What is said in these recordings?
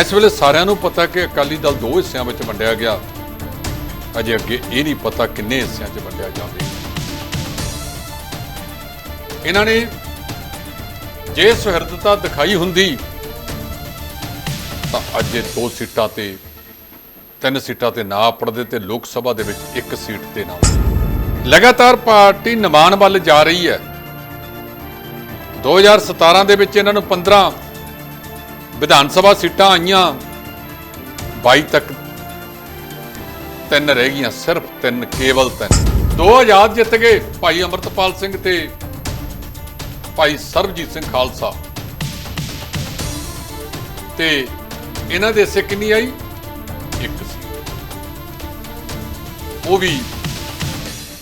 ਇਸ ਵੇਲੇ ਸਾਰਿਆਂ ਨੂੰ ਪਤਾ ਕਿ ਅਕਾਲੀ ਦਲ ਦੋ ਹਿੱਸਿਆਂ ਵਿੱਚ ਵੰਡਿਆ ਗਿਆ। ਅਜੇ ਅੱਗੇ ਇਹ ਨਹੀਂ ਪਤਾ ਕਿੰਨੇ ਹਿੱਸਿਆਂ 'ਚ ਵੰਡਿਆ ਜਾਵੇ ਇਹਨਾਂ ਨੇ ਜੇ ਸੁਹਿਰਦਤਾ ਦਿਖਾਈ ਹੁੰਦੀ, ਤਾਂ ਅੱਜ ਇਹ ਦੋ ਸੀਟਾਂ ਤੇ, ਤਿੰਨ ਸੀਟਾਂ ਤੇ ਨਾ ਪੜਦੇ ਤੇ ਲੋਕ ਸਭਾ ਦੇ ਵਿੱਚ ਇੱਕ ਸੀਟ ਤੇ ਨਾ ਲਗਾਤਾਰ ਪਾਰਟੀ ਨਿਮਾਣ ਵੱਲ ਜਾ ਰਹੀ ਹੈ। 2017 ਦੇ ਵਿੱਚ ਇਹਨਾਂ ਨੂੰ 15 ਵਿਧਾਨ ਸਭਾ ਸੀਟਾਂ ਆਈਆਂ 22 ਤੱਕ ਤਿੰਨ ਰਹਿ ਗਈਆਂ, ਸਿਰਫ ਤਿੰਨ, ਕੇਵਲ ਤਿੰਨ। ਦੋ ਆਜ਼ਾਦ ਜਿੱਤ ਗਏ, ਭਾਈ ਅਮਰਤਪਾਲ ਸਿੰਘ ਤੇ ਭਾਈ ਸਰਬਜੀਤ ਸਿੰਘ ਖਾਲਸਾ। ਤੇ ਇਹਨਾਂ ਦੇ ਹਿੱਸੇ ਕਿੰਨੀ ਆਈ? ਇੱਕ ਸੀ। ਉਹ ਵੀ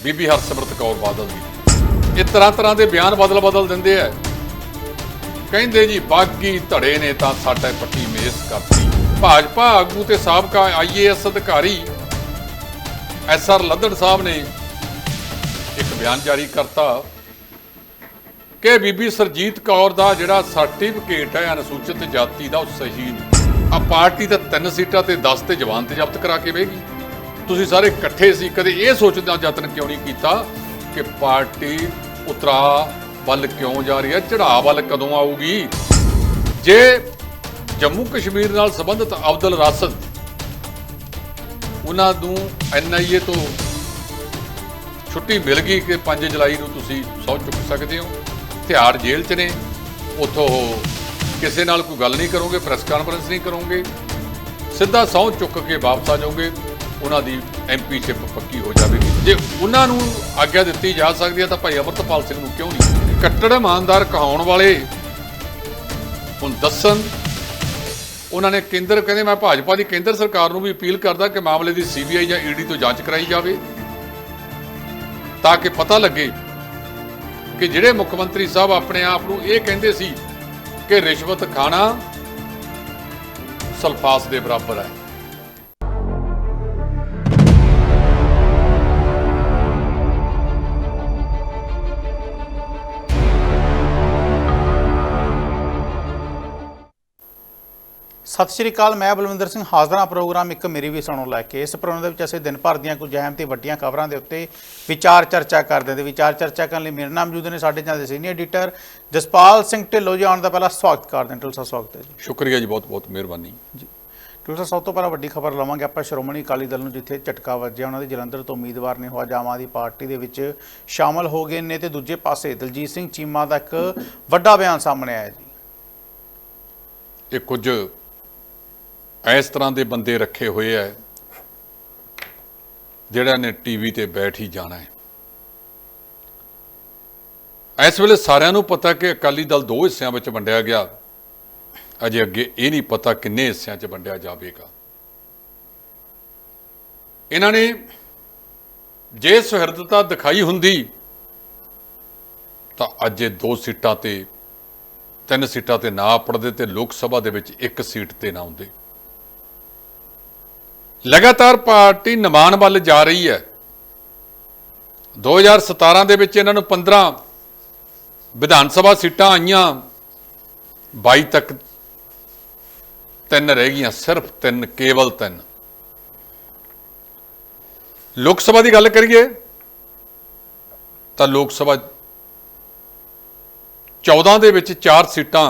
ਬੀਬੀ ਹਰਸਿਮਰਤ ਕੌਰ ਬਾਦਲ ਦੀ। ਇਹ ਤਰ੍ਹਾਂ ਤਰ੍ਹਾਂ ਦੇ ਬਿਆਨ ਬਦਲ ਬਦਲ ਦਿੰਦੇ ਆ। ਕਹਿੰਦੇ ਜੀ, ਬਾਗੀ ਧੜੇ ਨੇ ਤਾਂ ਸਾਡੇ ਪੱਟੀ ਮੇਸ ਕਰਤੀ। ਭਾਜਪਾ ਆਗੂ ਤੇ ਸਾਬਕਾ ਆਈਏਐਸ ਅਧਿਕਾਰੀ ਐਸਆਰ ਲੱਦੜ ਸਾਹਿਬ ਨੇ ਇੱਕ ਬਿਆਨ ਜਾਰੀ ਕਰਤਾ ਕਿ ਬੀਬੀ ਸਰਜੀਤ ਕੌਰ ਦਾ ਜਿਹੜਾ ਸਰਟੀਫਿਕੇਟ ਹੈ, ਅਨੁਸੂਚਿਤ ਜਾਤੀ ਦਾ, ਉਹ ਸਹੀ ਨਹੀਂ। ਆ ਪਾਰਟੀ ਤਾਂ ਤਿੰਨ ਸੀਟਾਂ ਤੇ 10 ਤੇ ਜਵਾਨ ਤੇ ਜ਼ਬਤ ਕਰਾ ਕੇ ਵੇਗੀ ਤੁਸੀਂ ਸਾਰੇ ਇਕੱਠੇ ਸੀ, ਕਦੇ ਇਹ ਸੋਚਦਾ ਯਤਨ ਕਿਉਂ ਨਹੀਂ ਕੀਤਾ ਕਿ ਪਾਰਟੀ ਉਤਰਾ ਵੱਲ ਕਿਉਂ ਜਾ ਰਹੀ ਹੈ? ਚੜਾਅ ਵੱਲ ਕਦੋਂ ਆਊਗੀ? ਜੇ ਜੰਮੂ ਕਸ਼ਮੀਰ ਨਾਲ ਸੰਬੰਧਿਤ ਅਬਦੁਲ ਰਾਸਦ ਉਹਨਾਂ ਨੂੰ ਐਨਆਈਏ ਤੋਂ ਛੁੱਟੀ ਮਿਲ ਗਈ ਕਿ 5 ਜੁਲਾਈ ਨੂੰ ਤੁਸੀਂ ਸਹੁੰ ਚੁੱਕ ਸਕਦੇ ਹੋ? ਤਿਹਾੜ ਜੇਲ੍ਹ 'ਚ ਨੇ। ਉੱਥੋਂ ਕਿਸੇ ਨਾਲ ਕੋਈ ਗੱਲ ਨਹੀਂ ਕਰੋਗੇ, ਪ੍ਰੈਸ ਕਾਨਫਰੰਸ ਨਹੀਂ ਕਰੋਗੇ। ਸਿੱਧਾ ਸਹੁੰ ਚੁੱਕ ਕੇ ਵਾਪਸ ਆ ਜਾਓਗੇ। ਉਹਨਾਂ ਦੀ ਐਮਪੀ ਸ਼ਿਪ ਪੱਕੀ ਹੋ ਜਾਵੇਗੀ। ਜੇ ਉਹਨਾਂ ਨੂੰ ਆਗਿਆ ਦਿੱਤੀ ਜਾ ਸਕਦੀ ਹੈ ਤਾਂ ਭਾਈ ਅਮਰਤਪਾਲ ਸਿੰਘ ਨੂੰ ਕਿਉਂ ਨਹੀਂ? ਕੱਟੜ ਇਮਾਨਦਾਰ ਕਹਾਉਣ ਵਾਲੇ। ਹੁਣ ਦੱਸਣ, ਉਹਨਾਂ ਨੇ ਕੇਂਦਰ, ਕਹਿੰਦੇ ਮੈਂ ਭਾਜਪਾ ਦੀ ਕੇਂਦਰ ਸਰਕਾਰ ਨੂੰ ਵੀ ਅਪੀਲ ਕਰਦਾ ਕਿ ਮਾਮਲੇ ਦੀ ਸੀਬੀਆਈ ਜਾਂ ਈਡੀ ਤੋਂ ਜਾਂਚ ਕਰਾਈ ਜਾਵੇ, ਤਾਂ ਕਿ ਪਤਾ ਲੱਗੇ ਕਿ ਜਿਹੜੇ ਮੁੱਖ ਮੰਤਰੀ ਸਾਹਿਬ ਆਪਣੇ ਆਪ ਨੂੰ ਇਹ ਕਹਿੰਦੇ ਸੀ ਕਿ ਰਿਸ਼ਵਤ ਖਾਣਾ ਸਲਫਾਸ ਦੇ ਬਰਾਬਰ ਹੈ। ਸਤਿ ਸ਼੍ਰੀ ਅਕਾਲ ਮੈਂ ਬਲਵਿੰਦਰ ਸਿੰਘ ਹਾਜ਼ਰ ਪ੍ਰੋਗਰਾਮ ਇੱਕ ਮੇਰੀ ਵੀ ਸੁਣੋ ਲੈ ਕੇ। ਇਸ ਪ੍ਰੋਗਰਾਮ ਦੇ ਵਿੱਚ ਅਸੀਂ ਦਿਨ ਭਰ ਦੀਆਂ ਕੁਝ ਅਹਿਮ ਤੇ ਵੱਡੀਆਂ ਖਬਰਾਂ ਦੇ ਉੱਤੇ ਵਿਚਾਰ ਚਰਚਾ ਕਰਦੇ ਹਾਂ ਵਿਚਾਰ ਚਰਚਾ ਕਰਨ ਲਈ ਮੇਰੇ ਨਾਲ ਮੌਜੂਦ ਨੇ ਸਾਡੇ ਚੈਨਲ ਦੇ ਸੀਨੀਅਰ ਐਡੀਟਰ ਜਸਪਾਲ ਸਿੰਘ ਢਿੱਲੋਂ ਜੀ ਆਉਣ ਦਾ ਪਹਿਲਾਂ ਸਵਾਗਤ ਕਰਦੇ ਹਾਂ। ਢਿੱਲੋਂ ਸਾਹਿਬ ਸਵਾਗਤ ਹੈ ਜੀ। ਸ਼ੁਕਰੀਆ ਜੀ ਬਹੁਤ ਬਹੁਤ ਮਿਹਰਬਾਨੀ। ਜੀ। ਢਿੱਲੋਂ ਸਾਹਿਬ ਸਭ ਤੋਂ ਪਹਿਲਾਂ ਵੱਡੀ ਖਬਰ ਲਵਾਂਗੇ। ਆਪਾਂ ਸ਼੍ਰੋਮਣੀ ਅਕਾਲੀ ਦਲ ਨੂੰ ਜਿੱਥੇ ਝਟਕਾ ਵੱਜਿਆ ਉਹਨਾਂ ਦੇ ਜਲੰਧਰ ਤੋਂ ਉਮੀਦਵਾਰ ਨੇ ਹੋਆ ਆਮ ਆਦਮੀ ਪਾਰਟੀ ਦੇ ਵਿੱਚ ਸ਼ਾਮਲ ਹੋ ਗਏ ਨੇ ਤੇ ਦੂਜੇ ਪਾਸੇ ਦਲਜੀਤ ਸਿੰਘ ਚੀਮਾ ਦਾ ਇੱਕ ਵੱਡਾ ਬਿਆਨ ਸਾਹਮਣੇ ਆਇਆ ਜੀ। ਇਹ ਕੁਝ ਇਸ ਤਰ੍ਹਾਂ ਦੇ ਬੰਦੇ ਰੱਖੇ ਹੋਏ ਐ, ਜਿਹੜਾ ਨੇ ਟੀਵੀ ਤੇ ਬੈਠ ਹੀ ਜਾਣਾ ਹੈ ਇਸ ਵੇਲੇ ਸਾਰਿਆਂ ਨੂੰ ਪਤਾ ਕਿ ਅਕਾਲੀ ਦਲ ਦੋ ਹਿੱਸਿਆਂ ਵਿੱਚ ਵੰਡਿਆ ਗਿਆ। ਅਜੇ ਅੱਗੇ ਇਹ ਨਹੀਂ ਪਤਾ ਕਿੰਨੇ ਹਿੱਸਿਆਂ 'ਚ ਵੰਡਿਆ ਜਾਵੇਗਾ। ਇਹਨਾਂ ਨੇ ਜੇ ਸੁਹਿਰਦਤਾ ਦਿਖਾਈ ਹੁੰਦੀ, ਤਾਂ ਅੱਜ ਇਹ ਦੋ ਸੀਟਾਂ ਤੇ, ਤਿੰਨ ਸੀਟਾਂ ਤੇ ਨਾ ਪੜਦੇ ਤੇ ਲੋਕ ਸਭਾ ਦੇ ਵਿੱਚ ਇੱਕ ਸੀਟ ਤੇ ਨਾ ਆਉਂਦੇ। ਲਗਾਤਾਰ ਪਾਰਟੀ ਨਿਮਾਣ ਵੱਲ ਜਾ ਰਹੀ ਹੈ। 2017 ਦੇ ਵਿੱਚ ਇਹਨਾਂ ਨੂੰ 15 ਵਿਧਾਨ ਸਭਾ ਸੀਟਾਂ ਆਈਆਂ। 22 ਤੱਕ ਤਿੰਨ ਰਹਿ ਗਈਆਂ, ਸਿਰਫ ਤਿੰਨ, ਕੇਵਲ ਤਿੰਨ। ਲੋਕ ਸਭਾ ਦੀ ਗੱਲ ਕਰੀਏ, ਤਾਂ ਲੋਕ ਸਭਾ 14 ਦੇ ਵਿੱਚ 4 ਸੀਟਾਂ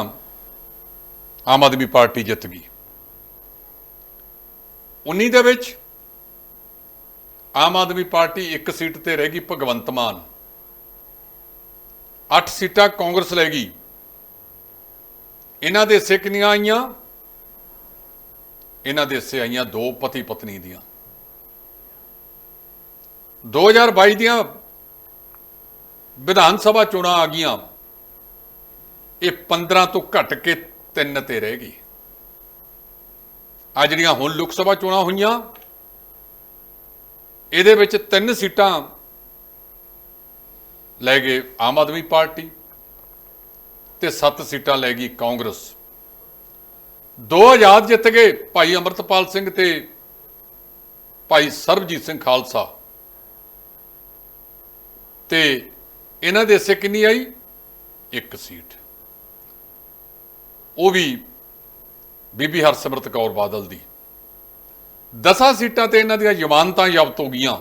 ਆਮ ਆਦਮੀ ਪਾਰਟੀ ਜਿੱਤ ਗਈ। 19 ਦੇ ਵਿੱਚ ਆਮ ਆਦਮੀ ਪਾਰਟੀ ਇੱਕ ਸੀਟ ਤੇ ਰਹਿ ਗਈ ਭਗਵੰਤ ਮਾਨ। 8 ਸੀਟਾਂ ਕਾਂਗਰਸ ਲੈ ਗਈ। ਇਹਨਾਂ ਦੇ ਹਿੱਸੇ ਕਿੰਨੀਆਂ ਆਈਆਂ, ਇਹਨਾਂ ਦੇ ਹਿੱਸੇ ਆਈਆਂ ਦੋ ਪਤੀ ਪਤਨੀ ਦੀਆਂ। 2022 ਦੀਆਂ ਵਿਧਾਨ ਸਭਾ ਚੋਣਾਂ ਆ ਗਈਆਂ, ਇਹ 15 ਤੋਂ ਘਟ ਕੇ 3 ਤੇ ਰਹਿ ਗਈ। ਆ ਜਿਹੜੀਆਂ ਹੁਣ ਲੋਕ ਸਭਾ ਚੋਣਾਂ ਹੋਈਆਂ, ਇਹਦੇ ਵਿੱਚ ਤਿੰਨ ਸੀਟਾਂ ਲੈ ਗਏ ਆਮ ਆਦਮੀ ਪਾਰਟੀ ਤੇ 7 ਸੀਟਾਂ ਲੈ ਗਈ ਕਾਂਗਰਸ। ਦੋ ਆਜ਼ਾਦ ਜਿੱਤ ਗਏ ਭਾਈ ਅਮਰਤਪਾਲ ਸਿੰਘ ਤੇ ਭਾਈ ਸਰਬਜੀਤ ਸਿੰਘ ਖਾਲਸਾ। ਤੇ ਇਹਨਾਂ ਦੇ ਹਿੱਸੇ ਕਿੰਨੀ ਆਈ? ਇੱਕ ਸੀਟ। ਉਹ ਵੀ ਬੀਬੀ ਹਰਸਿਮਰਤ ਕੌਰ ਬਾਦਲ ਦੀ। ਦਸਾਂ ਸੀਟਾਂ ਤੇ ਇਹਨਾਂ ਦੀਆਂ ਜ਼ਮਾਨਤਾਂ ਜ਼ਬਤ ਹੋ ਗਈਆਂ।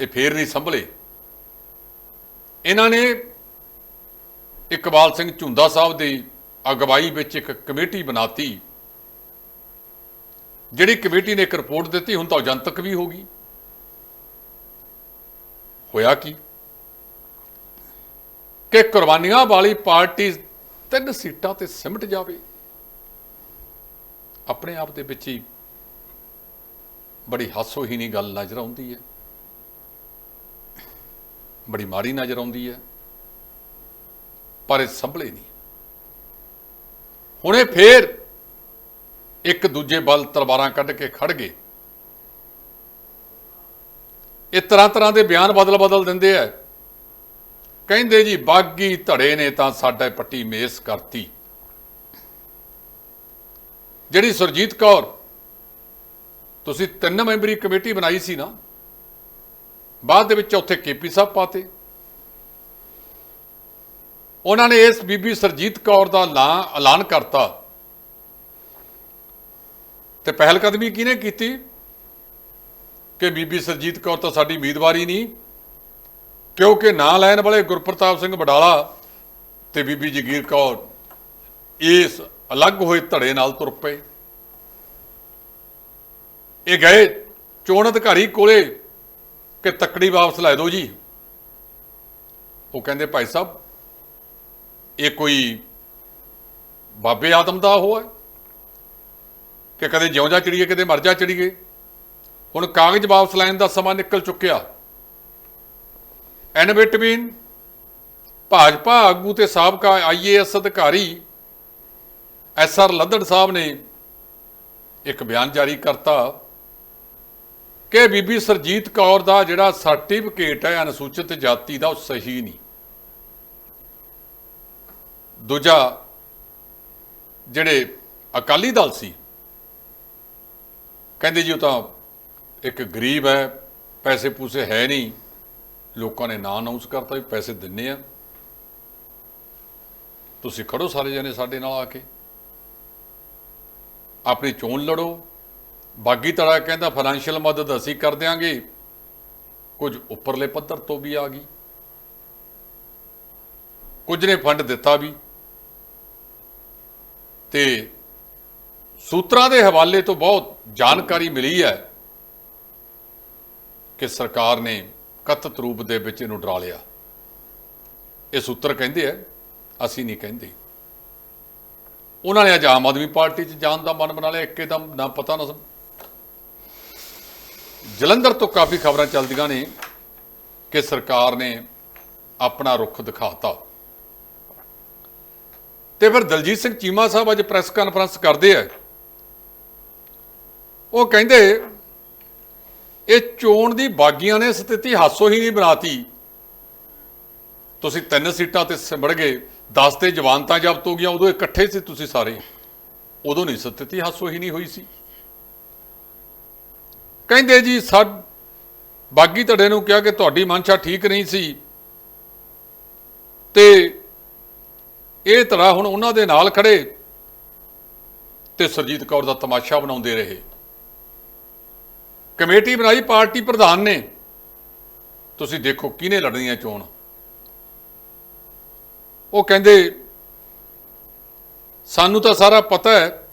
ਇਹ ਫੇਰ ਨਹੀਂ ਸੰਭਲੇ। ਇਹਨਾਂ ਨੇ ਇਕਬਾਲ ਸਿੰਘ ਝੁੰਦਾ ਸਾਹਿਬ ਦੀ ਅਗਵਾਈ ਵਿੱਚ ਇੱਕ ਕਮੇਟੀ ਬਣਾਤੀ। ਜਿਹੜੀ ਕਮੇਟੀ ਨੇ ਇੱਕ ਰਿਪੋਰਟ ਦਿੱਤੀ, ਹੁਣ ਤਾਂ ਉਹ ਜਨਤਕ ਵੀ ਹੋ ਗਈ। ਹੋਇਆ ਕੀ? ਕਿ ਕੁਰਬਾਨੀਆਂ ਵਾਲੀ ਪਾਰਟੀ ਤਿੰਨ ਸੀਟਾਂ ਤੇ ਸਿਮਟ ਜਾਵੇ। ਆਪਣੇ ਆਪ ਦੇ ਵਿੱਚ ਹੀ ਬੜੀ ਹਾਸੋਹੀਣੀ ਗੱਲ ਨਜ਼ਰ ਆਉਂਦੀ ਹੈ। ਬੜੀ ਮਾੜੀ ਨਜ਼ਰ ਆਉਂਦੀ ਹੈ। ਪਰ ਇਹ ਸੰਭਲੇ ਨਹੀਂ। ਹੁਣੇ ਫੇਰ ਇੱਕ ਦੂਜੇ ਵੱਲ ਤਲਵਾਰਾਂ ਕੱਢ ਕੇ ਖੜ ਗਏ। ਇਹ ਤਰ੍ਹਾਂ ਤਰ੍ਹਾਂ ਦੇ ਬਿਆਨ ਬਦਲ ਬਦਲ ਦਿੰਦੇ ਆ। ਕਹਿੰਦੇ ਜੀ, ਬਾਗੀ ਧੜੇ ਨੇ ਤਾਂ ਸਾਡਾ ਪੱਟੀ ਮੇਸ ਕਰਤੀ। ਜਿਹੜੀ ਸੁਰਜੀਤ ਕੌਰ ਤੁਸੀਂ ਤਿੰਨ ਮੈਂਬਰੀ ਕਮੇਟੀ ਬਣਾਈ ਸੀ ਨਾ, ਬਾਅਦ ਦੇ ਵਿੱਚ ਉੱਥੇ ਕੇਪੀ ਸਾਹਿਬ ਪਾਤੇ। ਉਹਨਾਂ ਨੇ ਇਸ ਬੀਬੀ ਸਰਜੀਤ ਕੌਰ ਦਾ ਨਾਂ ਐਲਾਨ ਕਰਤਾ। ਤੇ ਪਹਿਲ ਕਦਮੀ ਕਿਹਨੇ ਕੀਤੀ? ਕਿ ਬੀਬੀ ਸਰਜੀਤ ਕੌਰ ਤਾਂ ਸਾਡੀ ਉਮੀਦਵਾਰੀ ਨਹੀਂ, ਕਿਉਂਕਿ ਨਾਂ ਲੈਣ ਵਾਲੇ ਗੁਰਪ੍ਰਤਾਪ ਸਿੰਘ ਬਡਾਲਾ ਤੇ ਬੀਬੀ ਜਗੀਰ ਕੌਰ ਇਸ ਅਲੱਗ ਹੋਏ ਧੜੇ ਨਾਲ ਤੁਰ ਪਏ। ਇਹ ਗਏ ਚੋਣ ਅਧਿਕਾਰੀ ਕੋਲੇ ਕਿ ਤੱਕੜੀ ਵਾਪਸ ਲੈ ਦਿਓ ਜੀ। ਉਹ ਕਹਿੰਦੇ, ਭਾਈ ਸਾਹਿਬ, ਇਹ ਕੋਈ ਬਾਬੇ ਆਦਮ ਦਾ ਉਹ ਹੈ ਕਿ ਕਦੇ ਜਿਉਂ ਜਾ ਚੜੀਏ, ਕਦੇ ਮਰ ਜਾ ਚੜੀਏ। ਹੁਣ ਕਾਗਜ਼ ਵਾਪਸ ਲੈਣ ਦਾ ਸਮਾਂ ਨਿਕਲ ਚੁੱਕਿਆ। ਐਨ ਬਿਟਵੀਨ ਭਾਜਪਾ ਆਗੂ ਤੇ ਸਾਬਕਾ ਆਈਏਐਸ ਅਧਿਕਾਰੀ ਐਸਆਰ ਲੱਦੜ ਸਾਹਿਬ ਨੇ ਇੱਕ ਬਿਆਨ ਜਾਰੀ ਕਰਤਾ ਕਿ ਬੀਬੀ ਸਰਜੀਤ ਕੌਰ ਦਾ ਜਿਹੜਾ ਸਰਟੀਫਿਕੇਟ ਹੈ ਅਨੁਸੂਚਿਤ ਜਾਤੀ ਦਾ, ਉਹ ਸਹੀ ਨਹੀਂ। ਦੂਜਾ, ਜਿਹੜੇ ਅਕਾਲੀ ਦਲ ਸੀ, ਕਹਿੰਦੇ ਜੀ ਉਹ ਤਾਂ ਇੱਕ ਗਰੀਬ ਹੈ, ਪੈਸੇ ਪੂਸੇ ਹੈ ਨਹੀਂ, ਲੋਕਾਂ ਨੇ ਨਾਂ ਅਨਾਉਂਸ ਕਰਤਾ ਵੀ ਪੈਸੇ ਦਿੰਨੇ ਆ। ਤੁਸੀਂ ਖੜੋ ਸਾਰੇ ਜਣੇ ਸਾਡੇ ਨਾਲ ਆ ਕੇ। ਆਪਣੀ ਚੋਣ ਲੜੋ। ਬਾਗੀ ਤੜਾ ਕਹਿੰਦਾ ਫਾਈਨੈਂਸ਼ੀਅਲ ਮਦਦ ਅਸੀਂ ਕਰ ਦਿਆਂਗੇ। ਕੁਝ ਉੱਪਰਲੇ ਪੱਧਰ ਤੋਂ ਵੀ ਆ ਗਈ। ਕੁਝ ਨੇ ਫੰਡ ਦਿੱਤਾ ਵੀ। ਤੇ ਸੂਤਰਾਂ ਦੇ ਹਵਾਲੇ ਤੋਂ ਬਹੁਤ ਜਾਣਕਾਰੀ ਮਿਲੀ ਹੈ ਕਿ ਸਰਕਾਰ ਨੇ ਕਥਿਤ ਰੂਪ ਦੇ ਵਿੱਚ ਇਹਨੂੰ ਡਰਾ ਲਿਆ। ਇਹ ਸੂਤਰ ਕਹਿੰਦੇ ਆ, ਅਸੀਂ ਨਹੀਂ ਕਹਿੰਦੇ। ਉਹਨਾਂ ਨੇ ਅੱਜ ਆਮ ਆਦਮੀ ਪਾਰਟੀ 'ਚ ਜਾਣ ਦਾ ਮਨ ਬਣਾ ਲਿਆ ਇੱਕਦਮ ਨਾ ਪਤਾ ਨਾ ਜਲੰਧਰ ਤੋਂ ਕਾਫੀ ਖਬਰਾਂ ਚੱਲਦੀਆਂ ਨੇ ਕਿ ਸਰਕਾਰ ਨੇ ਆਪਣਾ ਰੁਖ ਦਿਖਾਤਾ। ਤੇ ਫਿਰ ਦਲਜੀਤ ਸਿੰਘ ਚੀਮਾ ਸਾਹਿਬ ਅੱਜ ਪ੍ਰੈਸ ਕਾਨਫਰੰਸ ਕਰਦੇ ਆ। ਉਹ ਕਹਿੰਦੇ, ਇਹ ਚੋਣ ਦੀ ਬਾਗੀਆਂ ਨੇ ਸਥਿਤੀ ਹਾਸੋ ਹੀ ਨਹੀਂ ਬਣਾਤੀ। ਤੁਸੀਂ ਤਿੰਨ ਸੀਟਾਂ ਤੇ ਸਿਮੜ ਗਏ। 10 ਤੇ ਜਵਾਨਤਾਂ ਜ਼ਬਤ ਹੋ ਗਈਆਂ ਉਦੋਂ ਇਕੱਠੇ ਸੀ ਤੁਸੀਂ ਸਾਰੇ। ਉਦੋਂ ਨਹੀਂ ਸਥਿਤੀ ਹਾਸੋ ਹੀ ਨਹੀਂ ਹੋਈ ਸੀ। ਕਹਿੰਦੇ ਜੀ ਸਾ ਬਾਗੀ ਧੜੇ ਨੂੰ ਕਿਹਾ ਕਿ ਤੁਹਾਡੀ ਮਨਸ਼ਾ ਠੀਕ ਨਹੀਂ ਸੀ। ਤੇ ਇਹ ਧੜਾ ਹੁਣ ਉਹਨਾਂ ਦੇ ਨਾਲ ਖੜੇ ਤੇ ਸਰਜੀਤ ਕੌਰ ਦਾ ਤਮਾਸ਼ਾ ਬਣਾਉਂਦੇ ਰਹੇ। ਕਮੇਟੀ ਬਣਾਈ ਪਾਰਟੀ ਪ੍ਰਧਾਨ ਨੇ। ਤੁਸੀਂ ਦੇਖੋ ਕਿਹਨੇ ਲੜਨੀ ਹੈ ਚੋਣ। ਉਹ ਕਹਿੰਦੇ, ਸਾਨੂੰ ਤਾਂ ਸਾਰਾ ਪਤਾ ਹੈ,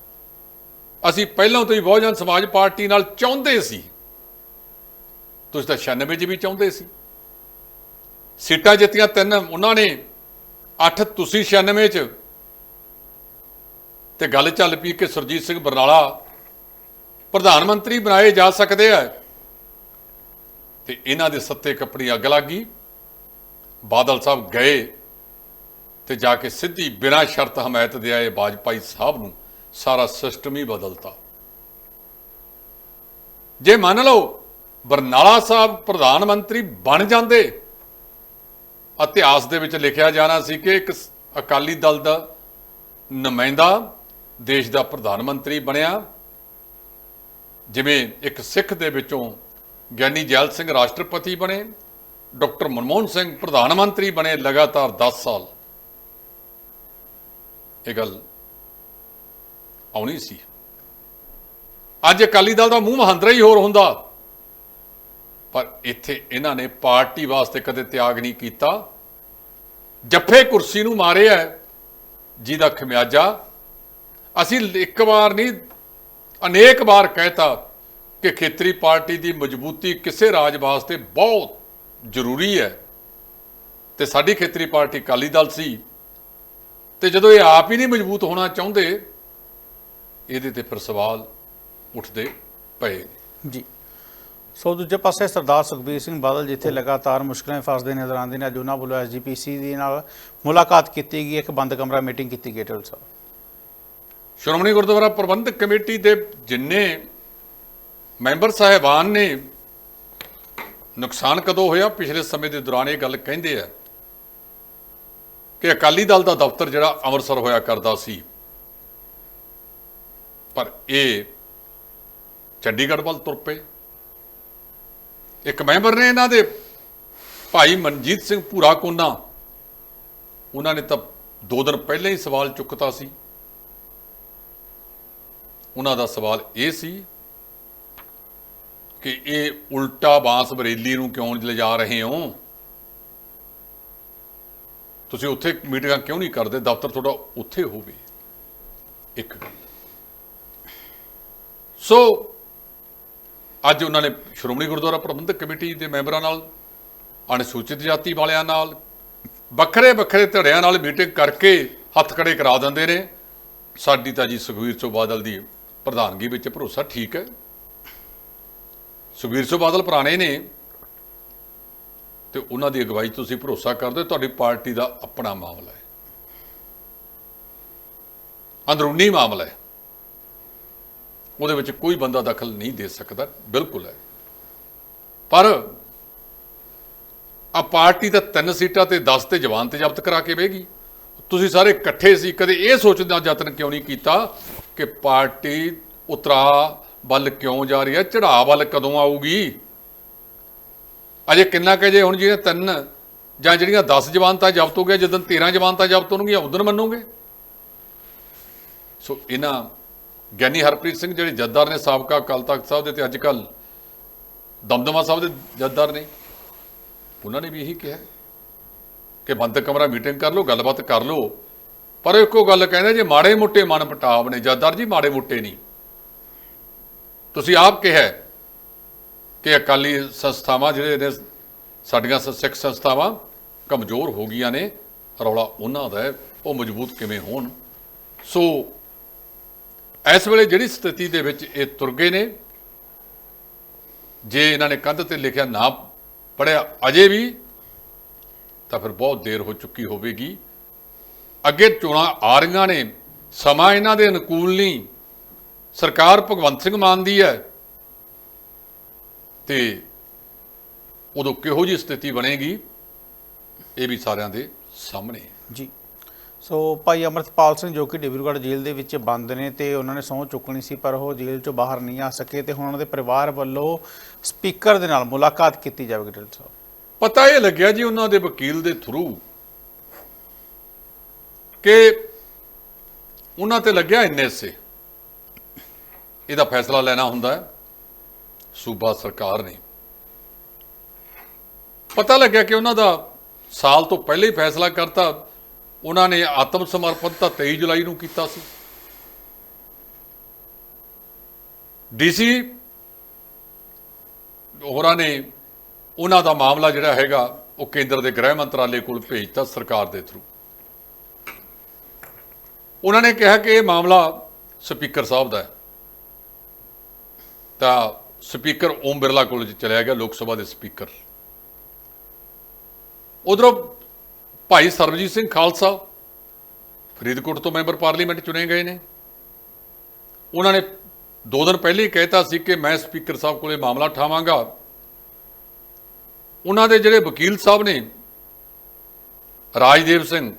ਅਸੀਂ ਪਹਿਲਾਂ ਤੋਂ ਹੀ ਬਹੁਜਨ ਸਮਾਜ ਪਾਰਟੀ ਨਾਲ ਚਾਹੁੰਦੇ ਸੀ। ਤੁਸੀਂ ਤਾਂ 96 ਚ ਵੀ ਚਾਹੁੰਦੇ ਸੀ। ਸੀਟਾਂ ਜਿੱਤੀਆਂ ਤਿੰਨ, ਉਹਨਾਂ ਨੇ 8 ਤੁਸੀਂ 96 ਚ। ਤੇ ਗੱਲ ਚੱਲ ਪਈ ਕਿ ਸੁਰਜੀਤ ਸਿੰਘ ਬਰਨਾਲਾ ਪ੍ਰਧਾਨ ਮੰਤਰੀ ਬਣਾਏ ਜਾ ਸਕਦੇ ਆ। ਤੇ ਇਹਨਾਂ ਦੇ ਸੱਤੇ ਕੱਪੜੀ ਅੱਗ ਲੱਗੀ ਬਾਦਲ ਸਾਹਿਬ ਗਏ। ਤੇ ਜਾ ਕੇ ਸਿੱਧੀ ਬਿਨਾਂ ਸ਼ਰਤ ਹਮਾਇਤ ਦੇ ਆਏ ਬਾਜਪਾਈ ਸਾਹਿਬ ਨੂੰ ਸਾਰਾ ਸਿਸਟਮ ਹੀ ਬਦਲਤਾ। ਜੇ ਮੰਨ ਲਓ ਬਰਨਾਲਾ ਸਾਹਿਬ ਪ੍ਰਧਾਨ ਮੰਤਰੀ ਬਣ ਜਾਂਦੇ, ਇਤਿਹਾਸ ਦੇ ਵਿੱਚ ਲਿਖਿਆ ਜਾਣਾ ਸੀ ਕਿ ਇੱਕ ਅਕਾਲੀ ਦਲ ਦਾ ਨੁਮਾਇੰਦਾ ਦੇਸ਼ ਦਾ ਪ੍ਰਧਾਨ ਮੰਤਰੀ ਬਣਿਆ। ਜਿਵੇਂ ਇੱਕ ਸਿੱਖ ਦੇ ਵਿੱਚੋਂ ਗਿਆਨੀ ਜੈਲ ਸਿੰਘ ਰਾਸ਼ਟਰਪਤੀ ਬਣੇ, ਡਾਕਟਰ ਮਨਮੋਹਨ ਸਿੰਘ ਪ੍ਰਧਾਨ ਮੰਤਰੀ ਬਣੇ ਲਗਾਤਾਰ 10 ਸਾਲ। ਇਹ ਗੱਲ ਆਉਣੀ ਸੀ। ਅੱਜ ਅਕਾਲੀ ਦਲ ਦਾ ਮੂੰਹ ਮਹੰਦਰਾ ਹੀ ਹੋਰ ਹੁੰਦਾ। ਪਰ ਇੱਥੇ ਇਹਨਾਂ ਨੇ ਪਾਰਟੀ ਵਾਸਤੇ ਕਦੇ ਤਿਆਗ ਨਹੀਂ ਕੀਤਾ। ਜੱਫੇ ਕੁਰਸੀ ਨੂੰ ਮਾਰਿਆ ਜਿਹਦਾ ਖਮਿਆਜਾ ਅਸੀਂ ਇੱਕ ਵਾਰ ਨਹੀਂ, ਅਨੇਕ ਵਾਰ ਕਹਿਤਾ ਕਿ ਖੇਤਰੀ ਪਾਰਟੀ ਦੀ ਮਜ਼ਬੂਤੀ ਕਿਸੇ ਰਾਜ ਵਾਸਤੇ ਬਹੁਤ ਜ਼ਰੂਰੀ ਹੈ। ਤੇ ਸਾਡੀ ਖੇਤਰੀ ਪਾਰਟੀ ਅਕਾਲੀ ਦਲ ਸੀ। ਤੇ ਜਦੋਂ ਇਹ ਆਪ ਹੀ ਨਹੀਂ ਮਜ਼ਬੂਤ ਹੋਣਾ ਚਾਹੁੰਦੇ ਇਹਦੇ ਤੇ ਫਿਰ ਸਵਾਲ ਉੱਠਦੇ ਪਏ ਜੀ। ਸੋ ਦੂਜੇ ਪਾਸੇ ਸਰਦਾਰ ਸੁਖਬੀਰ ਸਿੰਘ ਬਾਦਲ ਜਿੱਥੇ ਲਗਾਤਾਰ ਮੁਸ਼ਕਲਾਂ ਫਸਦੇ ਨਜ਼ਰ ਆਉਂਦੇ ਨੇ ਅੱਜ ਉਹਨਾਂ ਵੱਲੋਂ ਐਸਜੀਪੀਸੀ ਦੇ ਨਾਲ ਮੁਲਾਕਾਤ ਕੀਤੀ ਗਈ ਇੱਕ ਬੰਦ ਕਮਰਾ ਮੀਟਿੰਗ ਕੀਤੀ ਗਈ ਟੋਲ ਸਾਹਿਬ। ਸ਼੍ਰੋਮਣੀ ਗੁਰਦੁਆਰਾ ਪ੍ਰਬੰਧਕ ਕਮੇਟੀ ਦੇ ਜਿੰਨੇ ਮੈਂਬਰ ਸਾਹਿਬਾਨ ਨੇ ਨੁਕਸਾਨ ਕਦੋਂ ਹੋਇਆ? ਪਿਛਲੇ ਸਮੇਂ ਦੇ ਦੌਰਾਨ ਇਹ ਗੱਲ ਕਹਿੰਦੇ ਆ। ਕਿ ਅਕਾਲੀ ਦਲ ਦਾ ਦਫ਼ਤਰ ਜਿਹੜਾ ਅੰਮ੍ਰਿਤਸਰ ਹੋਇਆ ਕਰਦਾ ਸੀ। ਪਰ ਇਹ ਚੰਡੀਗੜ੍ਹ ਵੱਲ ਤੁਰ ਪਏ। ਇੱਕ ਮੈਂਬਰ ਨੇ ਇਹਨਾਂ ਦੇ ਭਾਈ ਮਨਜੀਤ ਸਿੰਘ ਭੂਰਾ ਕੋਨਾ ਉਹਨਾਂ ਨੇ ਤਾਂ ਦੋ ਦਿਨ ਪਹਿਲਾਂ ਹੀ ਸਵਾਲ ਚੁੱਕਤਾ ਸੀ। ਉਹਨਾਂ ਦਾ ਸਵਾਲ ਇਹ ਸੀ ਕਿ ਇਹ ਉਲਟਾ ਬਾਂਸ ਬਰੇਲੀ ਨੂੰ ਕਿਉਂ ਲਿਜਾ ਰਹੇ ਹੋ? ਤੁਸੀਂ ਉੱਥੇ ਮੀਟਿੰਗਾਂ ਕਿਉਂ ਨਹੀਂ ਕਰਦੇ? ਦਫ਼ਤਰ ਤੁਹਾਡਾ ਉੱਥੇ ਹੋਵੇ। ਇੱਕ ਸੋ ਅੱਜ ਉਹਨਾਂ ਨੇ ਸ਼੍ਰੋਮਣੀ ਗੁਰਦੁਆਰਾ ਪ੍ਰਬੰਧਕ ਕਮੇਟੀ ਦੇ ਮੈਂਬਰਾਂ ਨਾਲ ਅਨੁਸੂਚਿਤ ਜਾਤੀ ਵਾਲਿਆਂ ਨਾਲ, ਵੱਖਰੇ ਵੱਖਰੇ ਧੜਿਆਂ ਨਾਲ ਮੀਟਿੰਗ ਕਰਕੇ ਹੱਥ ਖੜੇ ਕਰਾ ਦਿੰਦੇ ਨੇ। ਸਾਡੀ ਤਾਂ ਜੀ ਸੁਖਵੀਰ ਸਿੰਘ ਬਾਦਲ ਦੀ ਪ੍ਰਧਾਨਗੀ ਵਿੱਚ ਭਰੋਸਾ ਠੀਕ ਹੈ। ਸੁਖਵੀਰ ਸਿੰਘ ਬਾਦਲ ਪੁਰਾਣੇ ਨੇ। ਤੇ ਉਹਨਾਂ ਦੀ ਅਗਵਾਈ 'ਚ ਤੁਸੀਂ ਭਰੋਸਾ ਕਰਦੇ ਹੋ, ਤੁਹਾਡੀ ਪਾਰਟੀ ਦਾ ਆਪਣਾ ਮਾਮਲਾ ਹੈ। ਅੰਦਰੂਨੀ ਮਾਮਲਾ ਹੈ। ਉਹਦੇ ਵਿੱਚ ਕੋਈ ਬੰਦਾ ਦਖਲ ਨਹੀਂ ਦੇ ਸਕਦਾ ਬਿਲਕੁਲ ਹੈ। ਪਰ ਆ ਪਾਰਟੀ ਤਾਂ ਤਿੰਨ ਸੀਟਾਂ ਤੇ 10 ਤੇ ਜਵਾਨ ਤੇ ਜ਼ਬਤ ਕਰਾ ਕੇ ਬਹਿਗੀ ਤੁਸੀਂ ਸਾਰੇ ਇਕੱਠੇ ਸੀ ਕਦੇ ਇਹ ਸੋਚਣ ਦਾ ਯਤਨ ਕਿਉਂ ਨਹੀਂ ਕੀਤਾ ਕਿ ਪਾਰਟੀ ਉਤਰਾ ਵੱਲ ਕਿਉਂ ਜਾ ਰਹੀ ਹੈ ਚੜਾਅ ਵੱਲ ਕਦੋਂ ਆਊਗੀ? ਅਜੇ ਕਿੰਨਾ ਕੁ ਜੇ ਹੁਣ ਜਿਹੜੀਆਂ ਤਿੰਨ ਜਾਂ ਜਿਹੜੀਆਂ 10 ਜਵਾਨਤਾ ਜ਼ਬਤ ਹੋ ਗਿਆ ਜਦੋਂ 13 ਜਵਾਨਤਾ ਜ਼ਬਤ ਹੋਣਗੀਆਂ ਉਦੋਂ ਮੰਨੋਗੇ? ਸੋ ਇਹਨਾਂ ਗਿਆਨੀ ਹਰਪ੍ਰੀਤ ਸਿੰਘ ਜਿਹੜੇ ਜੱਦਾਰ ਨੇ, ਸਾਬਕਾ ਅਕਾਲ ਤਖਤ ਸਾਹਿਬ ਦੇ ਤੇ ਅੱਜ ਕੱਲ ਦਮਦਮਾ ਸਾਹਿਬ ਦੇ ਜੱਦਾਰ ਨੇ, ਉਹਨਾਂ ਨੇ ਵੀ ਇਹੀ ਕਿਹਾ ਕਿ ਬੰਦ ਕਮਰਾ ਮੀਟਿੰਗ ਕਰ ਲਓ, ਗੱਲਬਾਤ ਕਰ ਲਓ। ਪਰ ਇੱਕੋ ਗੱਲ ਕਹਿੰਦੇ, ਜੇ ਮਾੜੇ ਮੋਟੇ ਮਨ ਪਟਾਵ ਨੇ ਜੱਦਾਰ ਜੀ ਮਾੜੇ ਮੋਟੇ ਨਹੀਂ। ਤੁਸੀਂ ਆਪ ਕਿਹਾ ਕਿ ਅਕਾਲੀ ਸੰਸਥਾਵਾਂ ਜਿਹੜੇ ਨੇ ਸਾਡੀਆਂ ਸਿੱਖ ਸੰਸਥਾਵਾਂ ਕਮਜ਼ੋਰ ਹੋ ਗਈਆਂ ਨੇ, ਰੌਲਾ ਉਹਨਾਂ ਦਾ ਉਹ ਮਜ਼ਬੂਤ ਕਿਵੇਂ ਹੋਣ? ਸੋ ਇਸ ਵੇਲੇ ਜਿਹੜੀ ਸਥਿਤੀ ਦੇ ਵਿੱਚ ਇਹ ਤੁਰ ਗਏ ਨੇ, ਜੇ ਇਹਨਾਂ ਨੇ ਕੰਧ ਤੇ ਲਿਖਿਆ ਨਾ ਪੜਿਆ ਅਜੇ ਵੀ, ਤਾਂ ਫਿਰ ਬਹੁਤ ਦੇਰ ਹੋ ਚੁੱਕੀ ਹੋਵੇਗੀ। ਅੱਗੇ ਚੋਣਾਂ ਆ ਰਹੀਆਂ ਨੇ, ਸਮਾਂ ਇਹਨਾਂ ਦੇ ਅਨੁਕੂਲ ਨਹੀਂ। ਸਰਕਾਰ ਭਗਵੰਤ ਸਿੰਘ ਮਾਨ ਦੀ ਹੈ। ਤੇ ਉਦੋਂ ਕਿਹੋ ਜੀ ਸਥਿਤੀ ਬਣੇਗੀ ਇਹ ਵੀ ਸਾਰਿਆਂ ਦੇ ਸਾਹਮਣੇ ਜੀ। ਸੋ ਭਾਈ ਅਮਰਤਪਾਲ ਸਿੰਘ ਜੋ ਕਿ ਡਿਬਰੂਗੜ੍ਹ ਜੇਲ੍ਹ ਦੇ ਵਿੱਚ ਬੰਦ ਨੇ ਤੇ ਉਹਨਾਂ ਨੇ ਸਹੁੰ ਚੁੱਕਣੀ ਸੀ ਪਰ ਉਹ ਜੇਲ੍ਹ ਚੋਂ ਬਾਹਰ ਨਹੀਂ ਆ ਸਕੇ ਤੇ ਹੁਣ ਉਹਨਾਂ ਦੇ ਪਰਿਵਾਰ ਵੱਲੋਂ ਸਪੀਕਰ ਦੇ ਨਾਲ ਮੁਲਾਕਾਤ ਕੀਤੀ ਜਾਵੇਗੀ ਡਿਲ ਸਾਹਿਬ। ਪਤਾ ਇਹ ਲੱਗਿਆ ਜੀ ਉਹਨਾਂ ਦੇ ਵਕੀਲ ਦੇ ਥਰੂ ਕਿ ਉਹਨਾਂ ਤੇ ਲੱਗਿਆ ਐਨਐਸਏ ਇਹਦਾ ਫੈਸਲਾ ਲੈਣਾ ਹੁੰਦਾ ਹੈ। ਸੂਬਾ ਸਰਕਾਰ ਨੇ। ਪਤਾ ਲੱਗਿਆ ਕਿ ਉਹਨਾਂ ਦਾ ਸਾਲ ਤੋਂ ਪਹਿਲੇ ਹੀ ਫੈਸਲਾ ਕਰਤਾ, ਉਹਨਾਂ ਨੇ ਆਤਮ ਸਮਰਪਣ ਤਾਂ 23 ਜੁਲਾਈ ਨੂੰ ਕੀਤਾ ਸੀ। ਡੀਸੀ ਹੋਰਾਂ ਨੇ ਉਹਨਾਂ ਦਾ ਮਾਮਲਾ ਜਿਹੜਾ ਹੈਗਾ, ਉਹ ਕੇਂਦਰ ਦੇ ਗ੍ਰਹਿ ਮੰਤਰਾਲੇ ਕੋਲ ਭੇਜਤਾ ਸਰਕਾਰ ਦੇ ਥਰੂ। ਉਹਨਾਂ ਨੇ ਕਿਹਾ ਕਿ ਇਹ ਮਾਮਲਾ ਸਪੀਕਰ ਸਾਹਿਬ ਦਾ ਹੈ। ਤਾਂ ਸਪੀਕਰ ਓਮ ਬਿਰਲਾ ਕੋਲ ਚਲਿਆ ਗਿਆ, ਲੋਕ ਸਭਾ ਦੇ ਸਪੀਕਰ। ਉਧਰੋਂ ਭਾਈ ਸਰਬਜੀਤ ਸਿੰਘ ਖਾਲਸਾ ਫਰੀਦਕੋਟ ਤੋਂ ਮੈਂਬਰ ਪਾਰਲੀਮੈਂਟ ਚੁਣੇ ਗਏ ਨੇ। ਉਹਨਾਂ ਨੇ ਦੋ ਦਿਨ ਪਹਿਲੇ ਹੀ ਕਹਿਤਾ ਸੀ ਕਿ ਮੈਂ ਸਪੀਕਰ ਸਾਹਿਬ ਕੋਲੇ ਮਾਮਲਾ ਉਠਾਵਾਂਗਾ ਉਹਨਾਂ ਦੇ ਜਿਹੜੇ ਵਕੀਲ ਸਾਹਿਬ ਨੇ, ਰਾਜਦੇਵ ਸਿੰਘ,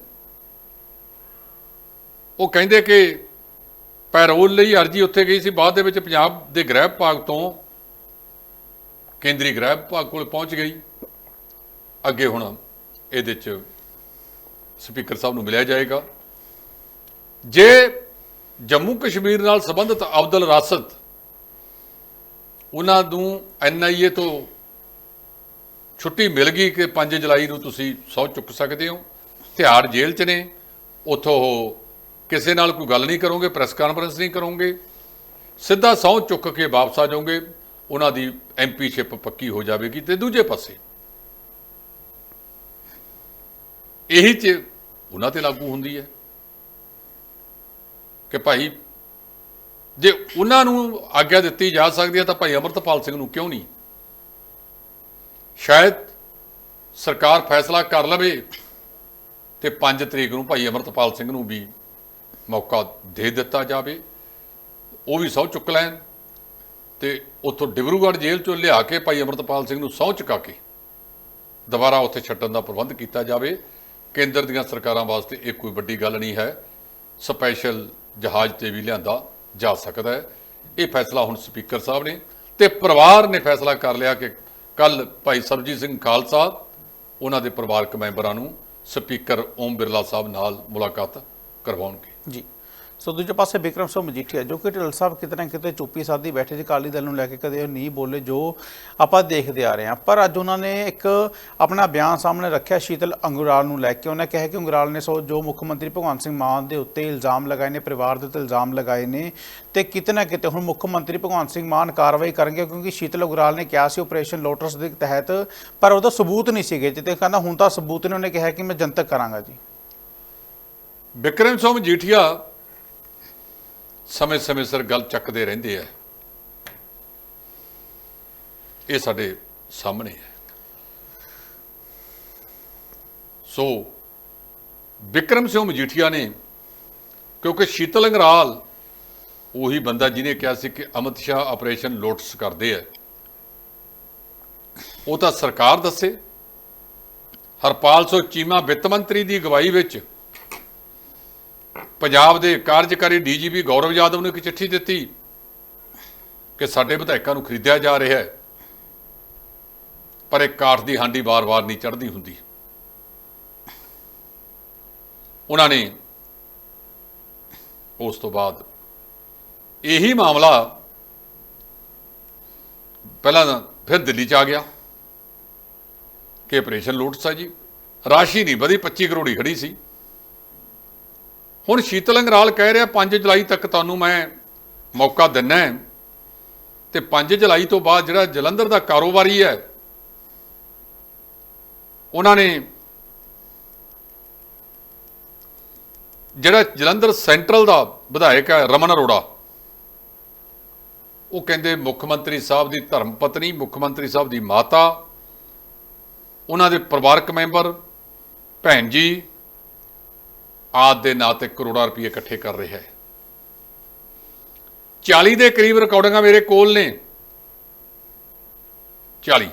ਉਹ ਕਹਿੰਦੇ ਕਿ ਪੈਰੋਲ ਲਈ ਅਰਜੀ ਉੱਥੇ ਗਈ ਸੀ, ਬਾਅਦ ਦੇ ਵਿੱਚ ਪੰਜਾਬ ਦੇ ਗ੍ਰਹਿ ਵਿਭਾਗ ਤੋਂ ਕੇਂਦਰੀ ਗ੍ਰਹਿ ਵਿਭਾਗ ਕੋਲ ਪਹੁੰਚ ਗਈ। ਅੱਗੇ ਹੁਣ ਇਹਦੇ 'ਚ ਸਪੀਕਰ ਸਾਹਿਬ ਨੂੰ ਮਿਲਿਆ ਜਾਏਗਾ। ਜੇ ਜੰਮੂ ਕਸ਼ਮੀਰ ਨਾਲ ਸੰਬੰਧਿਤ ਅਬਦੁਲ ਰਾਸਦ ਉਹਨਾਂ ਨੂੰ ਐਨਆਈਏ ਤੋਂ ਛੁੱਟੀ ਮਿਲ ਗਈ ਕਿ 5 ਜੁਲਾਈ ਨੂੰ ਤੁਸੀਂ ਸਹੁੰ ਚੁੱਕ ਸਕਦੇ ਹੋ। ਤਿਹਾੜ ਜੇਲ੍ਹ 'ਚ ਨੇ। ਉੱਥੋਂ ਕਿਸੇ ਨਾਲ ਕੋਈ ਗੱਲ ਨਹੀਂ ਕਰੋਗੇ, ਪ੍ਰੈਸ ਕਾਨਫਰੰਸ ਨਹੀਂ ਕਰੋਗੇ। ਸਿੱਧਾ ਸਹੁੰ ਚੁੱਕ ਕੇ ਵਾਪਸ ਆ ਜਾਓਗੇ। ਉਹਨਾਂ ਦੀ ਐਮਪੀ ਸ਼ਿਪ ਪੱਕੀ ਹੋ ਜਾਵੇਗੀ ਤੇ ਦੂਜੇ ਪਾਸੇ। ਇਹੀ ਚ ਉਹਨਾਂ ਤੇ ਲਾਗੂ ਹੁੰਦੀ ਹੈ ਕਿ ਭਾਈ, ਜੇ ਉਹਨਾਂ ਨੂੰ ਆਗਿਆ ਦਿੱਤੀ ਜਾ ਸਕਦੀ ਹੈ ਤਾਂ ਭਾਈ ਅਮਰਤਪਾਲ ਸਿੰਘ ਨੂੰ ਕਿਉਂ ਨਹੀਂ? ਸ਼ਾਇਦ ਸਰਕਾਰ ਫੈਸਲਾ ਕਰ ਲਵੇ ਤੇ 5 ਤਰੀਕ ਨੂੰ ਭਾਈ ਅਮਰਤਪਾਲ ਸਿੰਘ ਨੂੰ ਵੀ ਮੌਕਾ ਦੇ ਦਿੱਤਾ ਜਾਵੇ, ਉਹ ਵੀ ਸਹੁੰ ਚੁੱਕ ਲੈਣ। ਤੇ ਉੱਥੋਂ ਡਿਬਰੂਗੜ੍ਹ ਜੇਲ੍ਹ ਚੋਂ ਲਿਆ ਕੇ ਭਾਈ ਅਮਰਤਪਾਲ ਸਿੰਘ ਨੂੰ ਸਹੁੰ ਚੁਕਾ ਕੇ ਦੁਬਾਰਾ ਉੱਥੇ ਛੱਡਣ ਦਾ ਪ੍ਰਬੰਧ ਕੀਤਾ ਜਾਵੇ। ਕੇਂਦਰ ਦੀਆਂ ਸਰਕਾਰਾਂ ਵਾਸਤੇ ਇਹ ਕੋਈ ਵੱਡੀ ਗੱਲ ਨਹੀਂ ਹੈ। ਸਪੈਸ਼ਲ ਜਹਾਜ਼ ਤੇ ਵੀ ਲਿਆਂਦਾ ਜਾ ਸਕਦਾ ਹੈ। ਇਹ ਫੈਸਲਾ ਹੁਣ ਸਪੀਕਰ ਸਾਹਿਬ ਨੇ ਤੇ ਪਰਿਵਾਰ ਨੇ ਫੈਸਲਾ ਕਰ ਲਿਆ ਕਿ ਕੱਲ ਭਾਈ ਸਰਬਜੀਤ ਸਿੰਘ ਖਾਲਸਾ, ਉਹਨਾਂ ਦੇ ਪਰਿਵਾਰਕ ਮੈਂਬਰਾਂ ਨੂੰ ਸਪੀਕਰ ਓਮ ਬਿਰਲਾ ਸਾਹਿਬ ਨਾਲ ਮੁਲਾਕਾਤ ਕਰਵਾਉਣਗੇ। ਜੀ। ਸੋ ਦੂਜੇ ਪਾਸੇ ਬਿਕਰਮ ਸਿੰਘ ਮਜੀਠੀਆ, ਜੋ ਕਿ ਢਿੱਲ ਸਾਹਿਬ ਕਿਤੇ ਨਾ ਕਿਤੇ ਚੁੱਪੀ ਸਾਦੀ ਬੈਠੇ ਸੀ, ਅਕਾਲੀ ਦਲ ਨੂੰ ਲੈ ਕੇ ਕਦੇ ਉਹ ਨਹੀਂ ਬੋਲੇ ਜੋ ਆਪਾਂ ਦੇਖਦੇ ਆ ਰਹੇ ਹਾਂ। ਪਰ ਅੱਜ ਉਹਨਾਂ ਨੇ ਇੱਕ ਆਪਣਾ ਬਿਆਨ ਸਾਹਮਣੇ ਰੱਖਿਆ ਸ਼ੀਤਲ ਅੰਗੁਰਾਲ ਨੂੰ ਲੈ ਕੇ। ਉਹਨੇ ਕਿਹਾ ਕਿ ਅੰਗੁਰਾਲ ਨੇ ਸੋ ਜੋ ਮੁੱਖ ਮੰਤਰੀ ਭਗਵੰਤ ਸਿੰਘ ਮਾਨ ਦੇ ਉੱਤੇ ਇਲਜ਼ਾਮ ਲਗਾਏ ਨੇ, ਪਰਿਵਾਰ ਦੇ ਉੱਤੇ ਇਲਜ਼ਾਮ ਲਗਾਏ ਨੇ ਤੇ ਕਿਤੇ ਨਾ ਕਿਤੇ ਹੁਣ ਮੁੱਖ ਮੰਤਰੀ ਭਗਵੰਤ ਸਿੰਘ ਮਾਨ ਕਾਰਵਾਈ ਕਰਨਗੇ ਕਿਉਂਕਿ ਸ਼ੀਤਲ ਅੰਗੁਰਾਲ ਨੇ ਕਿਹਾ ਸੀ ਆਪਰੇਸ਼ਨ ਲੋਟਸ ਦੇ ਤਹਿਤ, ਪਰ ਉਹਦਾ ਸਬੂਤ ਨਹੀਂ ਸੀਗੇ। ਜਿੱਤੇ ਕਹਿੰਦਾ ਹੁਣ ਤਾਂ ਸਬੂਤ ਨੇ, ਉਹਨੇ ਕਿਹਾ ਕਿ ਮੈਂ ਜਨਤਕ ਕਰਾਂਗਾ ਜੀ। ਬਿਕਰਮ ਸਿੰਘ ਜੀਠੀਆ ਸਮੇਂ-ਸਮੇਂ ਸਿਰ ਗੱਲ ਚੱਕਦੇ ਰਹਿੰਦੇ ਆ। ਇਹ ਸਾਡੇ ਸਾਹਮਣੇ ਹੈ ਸੋ, ਵਿਕਰਮ ਸਿੰਘ ਮਜੀਠੀਆ ਨੇ, ਕਿਉਂਕਿ ਸ਼ੀਤਲ ਅੰਗਰਾਲ, ਉਹੀ ਬੰਦਾ ਜਿਹਨੇ ਕਿਹਾ ਸੀ ਕਿ ਅਮਿਤ ਸ਼ਾਹ ਆਪਰੇਸ਼ਨ ਲੋਟਸ ਕਰਦੇ ਆ। ਉਹ ਤਾਂ ਸਰਕਾਰ ਦੱਸੇ। ਹਰਪਾਲ ਸਿੰਘ ਚੀਮਾ ਵਿੱਤ ਮੰਤਰੀ ਦੀ ਅਗਵਾਈ ਵਿੱਚ ਪੰਜਾਬ ਦੇ ਕਾਰਜਕਾਰੀ ਡੀਜੀਪੀ ਗੌਰਵ ਯਾਦਵ ਨੂੰ ਇੱਕ ਚਿੱਠੀ ਦਿੱਤੀ ਕਿ ਸਾਡੇ ਵਿਧਾਇਕਾਂ ਨੂੰ ਖਰੀਦਿਆ ਜਾ ਰਿਹਾ ਹੈ, ਪਰ ਇਹ ਕਾਠ ਦੀ ਹਾਂਡੀ ਵਾਰ-ਵਾਰ ਨਹੀਂ ਚੜ੍ਹਦੀ ਹੁੰਦੀ। ਉਹਨਾਂ ਨੇ ਉਸ ਤੋਂ ਬਾਅਦ ਇਹੀ ਮਾਮਲਾ ਪਹਿਲਾਂ ਫਿਰ ਦਿੱਲੀ ਚ ਆ ਗਿਆ। ਕਿ ਆਪਰੇਸ਼ਨ ਲੁੱਟਸ ਹੈ ਜੀ। ਰਾਸ਼ੀ ਨਹੀਂ ਵਧੀ 25 ਕਰੋੜੀ ਖੜੀ ਸੀ। ਹੁਣ ਸ਼ੀਤਲ ਅੰਗਰਾਲ ਕਹਿ ਰਿਹਾ 5 ਜੁਲਾਈ ਤੱਕ ਤੁਹਾਨੂੰ ਮੈਂ ਮੌਕਾ ਦਿੰਨਾ ਹੈ। ਤੇ 5 ਜੁਲਾਈ ਤੋਂ ਬਾਅਦ ਜਿਹੜਾ ਜਲੰਧਰ ਦਾ ਕਾਰੋਬਾਰੀ ਹੈ, ਉਹਨਾਂ ਨੇ ਜਿਹੜਾ ਜਲੰਧਰ ਸੈਂਟਰਲ ਦਾ ਵਿਧਾਇਕ ਹੈ ਰਮਨ ਅਰੋੜਾ, ਉਹ ਕਹਿੰਦੇ ਮੁੱਖ ਮੰਤਰੀ ਸਾਹਿਬ ਦੀ ਧਰਮ ਪਤਨੀ, ਮੁੱਖ ਮੰਤਰੀ ਸਾਹਿਬ ਦੀ ਮਾਤਾ, ਉਹਨਾਂ ਦੇ ਪਰਿਵਾਰਕ ਮੈਂਬਰ, ਭੈਣ ਜੀ ਆਦ ਦੇ ਨਾਂ ਤੇ ਕਰੋੜਾਂ ਰੁਪਏ ਇਕੱਠੇ ਕਰ ਰਿਹਾ ਹੈ। 40 ਦੇ ਕਰੀਬ ਰਿਕਾਰਡਿੰਗਾਂ ਮੇਰੇ ਕੋਲ ਨੇ। 40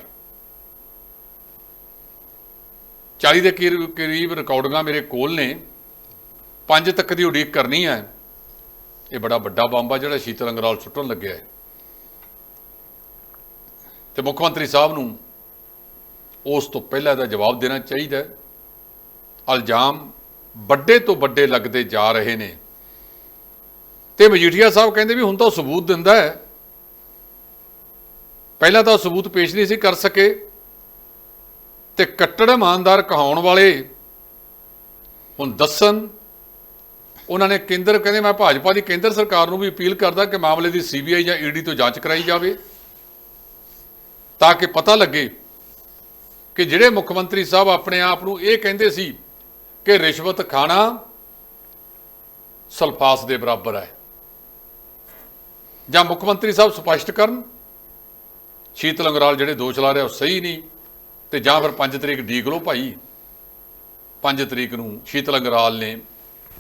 40 ਦੇ ਕਰੀਬ ਕਰੀਬ ਰਿਕਾਰਡਿੰਗਾਂ ਮੇਰੇ ਕੋਲ ਨੇ। ਪੰਜ ਤੱਕ ਦੀ ਉਡੀਕ ਕਰਨੀ ਹੈ। ਇਹ ਬੜਾ ਵੱਡਾ ਬੰਬ ਆ ਜਿਹੜਾ ਸ਼ੀਤਲ ਅੰਗਰਾਲ ਸੁੱਟਣ ਲੱਗਿਆ ਹੈ। ਤੇ ਮੁੱਖ ਮੰਤਰੀ ਸਾਹਿਬ ਨੂੰ ਉਸ ਤੋਂ ਪਹਿਲਾਂ ਦਾ ਜਵਾਬ ਦੇਣਾ ਚਾਹੀਦਾ ਅਲਜਾਮ ਵੱਡੇ ਤੋਂ ਵੱਡੇ ਲੱਗਦੇ ਜਾ ਰਹੇ ਨੇ। ਤੇ ਮਜੀਠੀਆ ਸਾਹਿਬ ਕਹਿੰਦੇ ਵੀ ਹੁਣ ਤਾਂ ਉਹ ਸਬੂਤ ਦਿੰਦਾ ਹੈ। ਪਹਿਲਾਂ ਤਾਂ ਉਹ ਸਬੂਤ ਪੇਸ਼ ਨਹੀਂ ਸੀ ਕਰ ਸਕੇ। ਤੇ ਕੱਟੜ ਇਮਾਨਦਾਰ ਕਹਾਉਣ ਵਾਲੇ ਹੁਣ ਦੱਸਣ, ਉਹਨਾਂ ਨੇ ਕੇਂਦਰ ਕਹਿੰਦੇ ਮੈਂ ਭਾਜਪਾ ਦੀ ਕੇਂਦਰ ਸਰਕਾਰ ਨੂੰ ਵੀ ਅਪੀਲ ਕਰਦਾ ਕਿ ਮਾਮਲੇ ਦੀ ਸੀਬੀਆਈ ਜਾਂ ਈਡੀ ਤੋਂ ਜਾਂਚ ਕਰਾਈ ਜਾਵੇ, ਤਾਂ ਕਿ ਪਤਾ ਲੱਗੇ ਕਿ ਜਿਹੜੇ ਮੁੱਖ ਮੰਤਰੀ ਸਾਹਿਬ ਆਪਣੇ ਆਪ ਨੂੰ ਇਹ ਕਹਿੰਦੇ ਸੀ ਕਿ ਰਿਸ਼ਵਤ ਖਾਣਾ ਸਲਫਾਸ ਦੇ ਬਰਾਬਰ ਹੈ। ਜਾਂ ਮੁੱਖ ਮੰਤਰੀ ਸਾਹਿਬ ਸਪਸ਼ਟ ਕਰਨ ਸ਼ੀਤਲ ਅੰਗਰਾਲ ਜਿਹੜੇ ਦੋਸ਼ ਲਾ ਰਿਹਾ ਉਹ ਸਹੀ ਨਹੀਂ ਤੇ ਜਾਂ ਫਿਰ 5 ਤਰੀਕ ਡੀਕ ਲਓ ਭਾਈ। 5 ਤਰੀਕ ਨੂੰ ਸ਼ੀਤਲ ਅੰਗਰਾਲ ਨੇ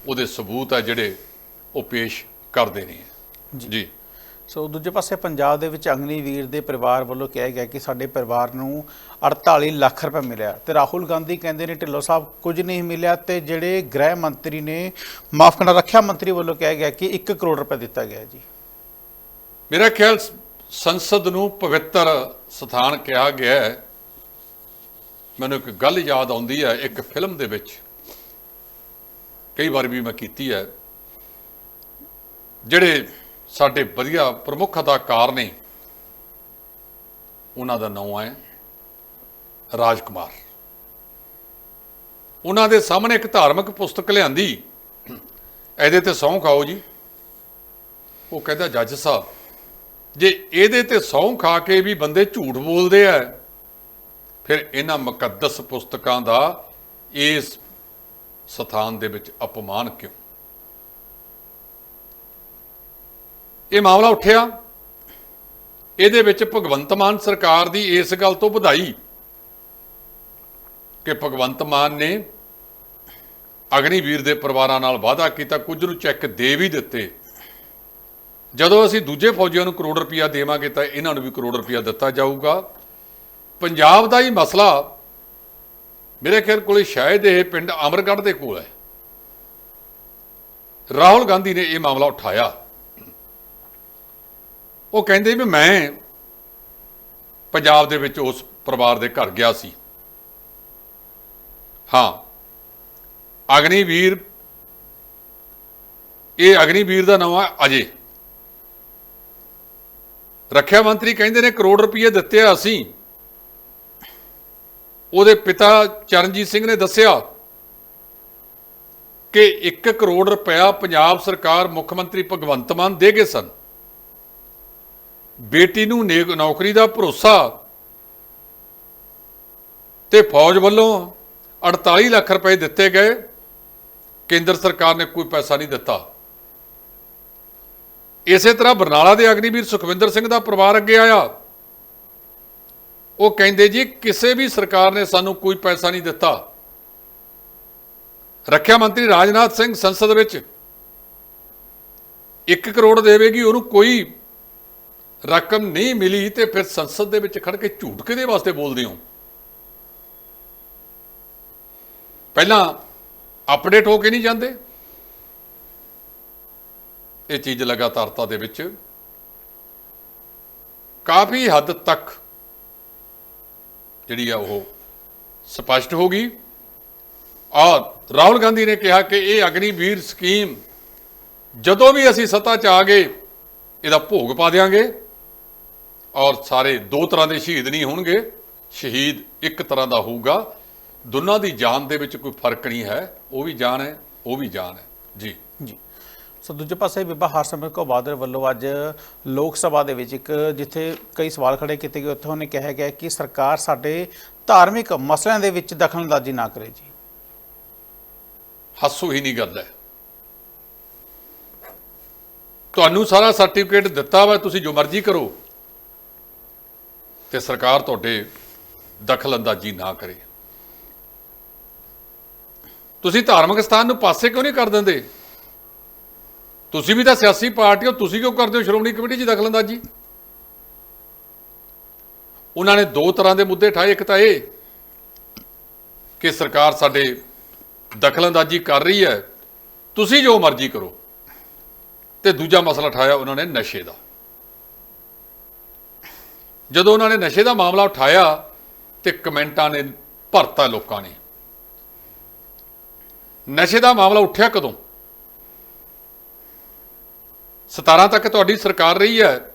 ਉਹਦੇ ਸਬੂਤ ਹੈ ਜਿਹੜੇ ਉਹ ਪੇਸ਼ ਕਰ ਦੇਣੇ ਹੈ ਜੀ। ਸੋ ਦੂਜੇ ਪਾਸੇ ਪੰਜਾਬ ਦੇ ਵਿੱਚ ਅਗਨੀਵੀਰ ਦੇ ਪਰਿਵਾਰ ਵੱਲੋਂ ਕਿਹਾ ਗਿਆ ਕਿ ਸਾਡੇ ਪਰਿਵਾਰ ਨੂੰ 48 ਲੱਖ ਰੁਪਏ ਮਿਲਿਆ ਤੇ ਰਾਹੁਲ ਗਾਂਧੀ ਕਹਿੰਦੇ ਨੇ ਢਿੱਲੋਂ ਸਾਹਿਬ ਕੁਝ ਨਹੀਂ ਮਿਲਿਆ ਤੇ ਜਿਹੜੇ ਗ੍ਰਹਿ ਮੰਤਰੀ ਨੇ, ਮਾਫ ਕਰਨਾ, ਰੱਖਿਆ ਮੰਤਰੀ ਵੱਲੋਂ ਕਿਹਾ ਗਿਆ ਕਿ 1 ਕਰੋੜ ਰੁਪਏ ਦਿੱਤਾ ਗਿਆ ਜੀ। ਮੇਰਾ ਖਿਆਲ ਸੰਸਦ ਨੂੰ ਪਵਿੱਤਰ ਸਥਾਨ ਕਿਹਾ ਗਿਆ ਹੈ। ਮੈਨੂੰ ਇੱਕ ਗੱਲ ਯਾਦ ਆਉਂਦੀ ਹੈ, ਇੱਕ ਫਿਲਮ ਦੇ ਵਿੱਚ ਕਈ ਵਾਰ ਵੀ ਮੈਂ ਕੀਤੀ ਹੈ। ਜਿਹੜੇ ਸਾਡੇ ਵਧੀਆ ਪ੍ਰਮੁੱਖ ਅਦਾਕਾਰ ਨੇ ਉਹਨਾਂ ਦਾ ਨਾਮ ਹੈ ਰਾਜ ਕੁਮਾਰ ਉਹਨਾਂ ਦੇ ਸਾਹਮਣੇ ਇੱਕ ਧਾਰਮਿਕ ਪੁਸਤਕ ਲਿਆਂਦੀ। ਇਹਦੇ ਤੇ ਸਹੁੰ ਖਾਓ ਜੀ। ਉਹ ਕਹਿੰਦਾ, ਜੱਜ ਸਾਹਿਬ, ਜੇ ਇਹਦੇ ਤੇ ਸਹੁੰ ਖਾ ਕੇ ਵੀ ਬੰਦੇ ਝੂਠ ਬੋਲਦੇ ਆ, ਫਿਰ ਇਹਨਾਂ ਮੁਕੱਦਸ ਪੁਸਤਕਾਂ ਦਾ ਇਸ ਸਥਾਨ ਦੇ ਵਿੱਚ ਅਪਮਾਨ ਕਿਉਂ? ਇਹ ਮਾਮਲਾ ਉੱਠਿਆ। ਇਹਦੇ ਵਿੱਚ ਭਗਵੰਤ ਮਾਨ ਸਰਕਾਰ ਦੀ ਇਸ ਗੱਲ ਤੋਂ ਵਧਾਈ ਕਿ ਭਗਵੰਤ ਮਾਨ ਨੇ ਅਗਨੀਵੀਰ ਦੇ ਪਰਿਵਾਰਾਂ ਨਾਲ ਵਾਅਦਾ ਕੀਤਾ, ਕੁਝ ਨੂੰ ਚੈੱਕ ਦੇ ਵੀ ਦਿੱਤੇ। ਜਦੋਂ ਅਸੀਂ ਦੂਜੇ ਫੌਜੀਆਂ ਨੂੰ ਕਰੋੜ ਰੁਪਇਆ ਦੇਵਾਂਗੇ ਤਾਂ ਇਹਨਾਂ ਨੂੰ ਵੀ ਕਰੋੜ ਰੁਪਇਆ ਦਿੱਤਾ ਜਾਊਗਾ। ਪੰਜਾਬ ਦਾ ਹੀ ਮਸਲਾ ਮੇਰੇ ਖਿਆਲ ਕੋਲੇ ਸ਼ਾਇਦ ਇਹ ਪਿੰਡ ਅਮਰਗੜ੍ਹ ਦੇ ਕੋਲ ਹੈ। ਰਾਹੁਲ ਗਾਂਧੀ ਨੇ ਇਹ ਮਾਮਲਾ ਉਠਾਇਆ। ਉਹ ਕਹਿੰਦੇ ਵੀ ਮੈਂ ਪੰਜਾਬ ਦੇ ਵਿੱਚ ਉਸ ਪਰਿਵਾਰ ਦੇ ਘਰ ਗਿਆ ਸੀ। ਹਾਂ, ਅਗਨੀਵੀਰ, ਇਹ ਅਗਨੀਵੀਰ ਦਾ ਨਾਮ ਹੈ ਅਜੇ। ਰੱਖਿਆ ਮੰਤਰੀ ਕਹਿੰਦੇ ਨੇ ਕਰੋੜ ਰੁਪਏ ਦਿੱਤੇ ਆ ਅਸੀਂ। ਉਹਦੇ ਪਿਤਾ ਚਰਨਜੀਤ ਸਿੰਘ ਨੇ ਦੱਸਿਆ ਕਿ 1 ਕਰੋੜ ਰੁਪਇਆ ਪੰਜਾਬ ਸਰਕਾਰ ਮੁੱਖ ਮੰਤਰੀ ਭਗਵੰਤ ਮਾਨ ਦੇ ਗਏ ਸਨ। ਬੇਟੀ ਨੂੰ ਨੇ- ਨੌਕਰੀ ਦਾ ਭਰੋਸਾ ਤੇ ਫੌਜ ਵੱਲੋਂ 48 ਲੱਖ ਰੁਪਏ ਦਿੱਤੇ ਗਏ। ਕੇਂਦਰ ਸਰਕਾਰ ਨੇ ਕੋਈ ਪੈਸਾ ਨਹੀਂ ਦਿੱਤਾ। ਇਸੇ ਤਰ੍ਹਾਂ ਬਰਨਾਲਾ ਦੇ ਅਗਨੀਵੀਰ ਸੁਖਵਿੰਦਰ ਸਿੰਘ ਦਾ ਪਰਿਵਾਰ ਅੱਗੇ ਆਇਆ। ਉਹ ਕਹਿੰਦੇ, ਜੀ, ਕਿਸੇ ਵੀ ਸਰਕਾਰ ਨੇ ਸਾਨੂੰ ਕੋਈ ਪੈਸਾ ਨਹੀਂ ਦਿੱਤਾ। ਰੱਖਿਆ ਮੰਤਰੀ ਰਾਜਨਾਥ ਸਿੰਘ ਸੰਸਦ ਵਿੱਚ 1 ਕਰੋੜ ਦੇਵੇਗੀ, ਉਹਨੂੰ ਕੋਈ ਰਕਮ ਨਹੀਂ ਮਿਲੀ ਤੇ ਫਿਰ ਸੰਸਦ ਦੇ ਵਿੱਚ ਖੜ ਕੇ ਝੂਠ ਕਿਹਦੇ ਵਾਸਤੇ ਬੋਲਦੇ ਹੋ? ਪਹਿਲਾਂ ਅਪਡੇਟ ਹੋ ਕੇ ਨਹੀਂ ਜਾਂਦੇ। ਇਹ ਚੀਜ਼ ਲਗਾਤਾਰਤਾ ਦੇ ਵਿੱਚ ਕਾਫੀ ਹੱਦ ਤੱਕ ਜਿਹੜੀ ਆ ਉਹ ਸਪਸ਼ਟ ਹੋ ਗਈ। ਔਰ ਰਾਹੁਲ ਗਾਂਧੀ ਨੇ ਕਿਹਾ ਕਿ ਇਹ ਅਗਨੀਵੀਰ ਸਕੀਮ ਜਦੋਂ ਵੀ ਅਸੀਂ ਸੱਤਾ 'ਚ ਆ ਗਏ, ਇਹਦਾ ਭੋਗ ਪਾ ਦਿਆਂਗੇ। ਔਰ ਸਾਰੇ ਦੋ ਤਰ੍ਹਾਂ ਦੇ ਸ਼ਹੀਦ ਨਹੀਂ ਹੋਣਗੇ। ਸ਼ਹੀਦ ਇੱਕ ਤਰ੍ਹਾਂ ਦਾ ਹੋਊਗਾ। ਦੋਨਾਂ ਦੀ ਜਾਨ ਦੇ ਵਿੱਚ ਕੋਈ ਫ਼ਰਕ ਨਹੀਂ ਹੈ। ਉਹ ਵੀ ਜਾਨ ਹੈ ਉਹ ਵੀ ਜਾਨ ਹੈ। ਜੀ। ਜੀ। ਸੋ ਦੂਜੇ ਪਾਸੇ ਬੀਬਾ ਹਰਸਿਮਰਤ ਕੌਰ ਬਾਦਲ ਵੱਲੋਂ ਅੱਜ ਲੋਕ ਸਭਾ ਦੇ ਵਿੱਚ ਇੱਕ ਜਿੱਥੇ ਕਈ ਸਵਾਲ ਖੜੇ ਕੀਤੇ ਗਏ ਉੱਥੇ ਉਹਨੇ ਕਿਹਾ ਗਿਆ ਕਿ ਸਰਕਾਰ ਸਾਡੇ ਧਾਰਮਿਕ ਮਸਲਿਆਂ ਦੇ ਵਿੱਚ ਦਖਲਅੰਦਾਜ਼ੀ ਨਾ ਕਰੇ ਜੀ। ਹਾਸੋ ਹੀ ਨਹੀਂ ਗੱਲ ਹੈ। ਤੁਹਾਨੂੰ ਸਾਰਾ ਸਰਟੀਫਿਕੇਟ ਦਿੱਤਾ ਵਾ ਤੁਸੀਂ ਜੋ ਮਰਜ਼ੀ ਕਰੋ। ਤੇ ਸਰਕਾਰ ਤੁਹਾਡੇ ਦਖਲ ਅੰਦਾਜ਼ੀ ਨਾ ਕਰੇ। ਤੁਸੀਂ ਧਾਰਮਿਕ ਸਥਾਨ ਨੂੰ ਪਾਸੇ ਕਿਉਂ ਨਹੀਂ ਕਰ ਦਿੰਦੇ? ਤੁਸੀਂ ਵੀ ਤਾਂ ਸਿਆਸੀ ਪਾਰਟੀ ਹੋ, ਤੁਸੀਂ ਕਿਉਂ ਕਰਦੇ ਹੋ ਸ਼੍ਰੋਮਣੀ ਕਮੇਟੀ 'ਚ ਦਖਲ ਅੰਦਾਜ਼ੀ? ਉਹਨਾਂ ਨੇ ਦੋ ਤਰ੍ਹਾਂ ਦੇ ਮੁੱਦੇ ਠਾਏ, ਇੱਕ ਤਾਂ ਇਹ ਕਿ ਸਰਕਾਰ ਸਾਡੇ ਦਖਲਅੰਦਾਜ਼ੀ ਕਰ ਰਹੀ ਹੈ, ਤੁਸੀਂ ਜੋ ਮਰਜ਼ੀ ਕਰੋ। ਤੇ ਦੂਜਾ ਮਸਲਾ ਠਾਇਆ ਉਹਨਾਂ ਨੇ ਨਸ਼ੇ ਦਾ। ਜਦੋਂ ਉਹਨਾਂ ਨੇ ਨਸ਼ੇ ਦਾ ਮਾਮਲਾ ਉਠਾਇਆ ਤੇ ਕਮੈਂਟਾਂ ਨੇ ਭਰਤਾ ਲੋਕਾਂ ਨੇ। ਨਸ਼ੇ ਦਾ ਮਾਮਲਾ ਉੱਠਿਆ ਕਦੋਂ? 17 ਤੱਕ ਤੁਹਾਡੀ ਸਰਕਾਰ ਰਹੀ ਹੈ।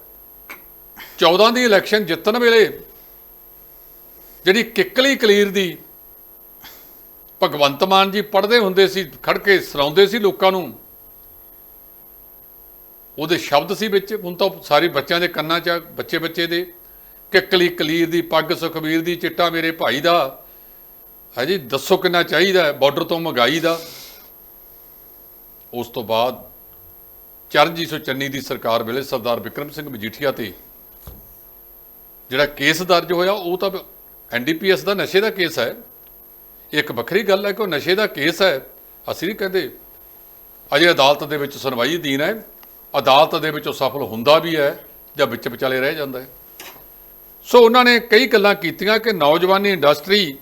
14 ਦੀ ਇਲੈਕਸ਼ਨ ਜਿੱਤਣ ਵੇਲੇ ਜਿਹੜੀ ਕਿੱਕਲੀ ਕਲੀਰ ਦੀ ਭਗਵੰਤ ਮਾਨ ਜੀ ਪੜ੍ਹਦੇ ਹੁੰਦੇ ਸੀ ਖੜ ਕੇ ਸਰਾਉਂਦੇ ਸੀ ਲੋਕਾਂ ਨੂੰ ਉਹਦੇ ਸ਼ਬਦ ਸੀ ਵਿੱਚ ਹੁਣ ਤਾਂ ਸਾਰੇ ਬੱਚਿਆਂ ਦੇ ਕੰਨਾਂ 'ਚ ਆ, ਬੱਚੇ ਬੱਚੇ ਦੇ। ਕਿੱਕਲੀ ਕਲੀਰ ਦੀ, ਪੱਗ ਸੁਖਬੀਰ ਦੀ, ਚਿੱਟਾ ਮੇਰੇ ਭਾਈ ਦਾ। ਹੈ ਜੀ, ਦੱਸੋ ਕਿੰਨਾ ਚਾਹੀਦਾ ਬਾਰਡਰ ਤੋਂ ਮਹਿੰਗਾਈ ਦਾ। ਉਸ ਤੋਂ ਬਾਅਦ ਚਰਨਜੀਤ ਸਿੰਘ ਚੰਨੀ ਦੀ ਸਰਕਾਰ ਵੇਲੇ ਸਰਦਾਰ ਵਿਕਰਮ ਸਿੰਘ ਮਜੀਠੀਆ ਤੇ ਜਿਹੜਾ ਕੇਸ ਦਰਜ ਹੋਇਆ, ਉਹ ਤਾਂ ਐਨਡੀਪੀਐਸ ਦਾ ਨਸ਼ੇ ਦਾ ਕੇਸ ਹੈ। ਇਹ ਇੱਕ ਵੱਖਰੀ ਗੱਲ ਹੈ ਕਿ ਉਹ ਨਸ਼ੇ ਦਾ ਕੇਸ ਹੈ। ਅਸੀਂ ਨਹੀਂ ਕਹਿੰਦੇ, ਅਜੇ ਅਦਾਲਤ ਦੇ ਵਿੱਚ ਸੁਣਵਾਈ ਅਧੀਨ ਹੈ। ਅਦਾਲਤ ਦੇ ਵਿੱਚ ਉਹ ਸਫਲ ਹੁੰਦਾ ਵੀ ਹੈ ਜਾਂ ਵਿੱਚ ਵਿਚਾਲੇ ਰਹਿ ਜਾਂਦਾ ਹੈ। ਸੋ ਉਹਨਾਂ ਨੇ ਕਈ ਗੱਲਾਂ ਕੀਤੀਆਂ ਕਿ ਨੌਜਵਾਨੀ ਇੰਡਸਟਰੀ